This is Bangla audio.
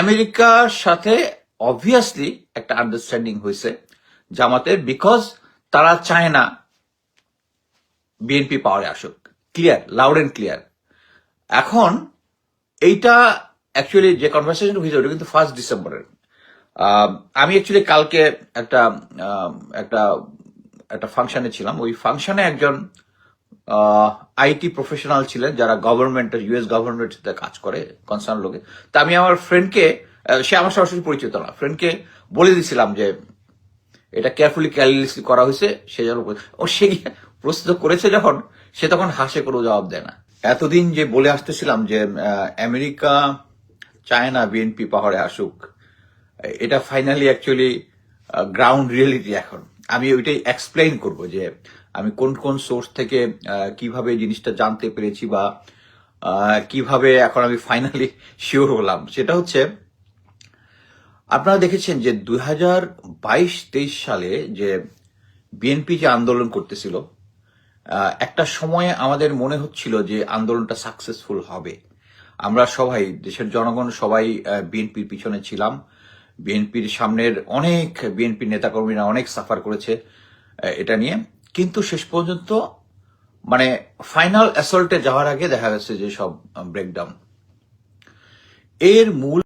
আমেরিকার সাথে অবভিয়াসলি একটা আন্ডারস্ট্যান্ডিং হয়েছে জামাতের বিকজ তারা চায় না বিএনপি পাওয়ারে আসুক। ক্লিয়ার লাউড এন্ড ক্লিয়ার এখন এইটা অ্যাকচুয়ালি যে কনভারসেশন হয়েছে ওটা কিন্তু ফার্স্ট ডিসেম্বরের আমি অ্যাকচুয়ালি কালকে একটা একটা একটা ফাংশনে ছিলাম। ওই ফাংশনে একজন আইটি প্রফেশনাল ছিলেন যারা গভর্নমেন্টের ইউএস গভর্নমেন্টের সাথে কাজ করে কনসার্ন লোকে। তা আমি আমার ফ্রেন্ডকে সে আমার সরাসরি পরিচিত না। ফ্রেন্ডকে বলে দিয়েছিলাম যে, এটা কেয়ারফুলি ক্যালিসলি করা হয়েছে, সে যেন ও সে প্রস্তুত করেছে যখন, সে তখন হাসে, কোনো জবাব দেয় না। এতদিন যে বলে আসতেছিলাম যে আমেরিকা চায় না বিএনপি পাহাড়ে আসুক, এটা ফাইনালি অ্যাকচুয়ালি গ্রাউন্ড রিয়েলিটি এখন। আমি ওইটাই এক্সপ্লেইন করব যে আমি কোন কোন সোর্স থেকে কীভাবে জিনিসটা জানতে পেরেছি বা কীভাবে এখন আমি ফাইনালি শিওর হলাম। সেটা হচ্ছে, আপনারা দেখেছেন যে দুই হাজার বাইশ তেইশ সালে যে বিএনপি যে আন্দোলন করতেছিল একটা সময়ে আমাদের মনে হচ্ছিল যে আন্দোলনটা সাকসেসফুল হবে। আমরা সবাই, দেশের জনগণ সবাই বিএনপির পিছনে ছিলাম। বিএনপির সামনের অনেক বিএনপি নেতাকর্মীরা অনেক সাফার করেছে এটা নিয়ে। কিন্তু শেষ পর্যন্ত মানে ফাইনাল অ্যাসল্টে যাওয়ার আগে দেখা গেছে যে সব ব্রেকডাউন এর মূল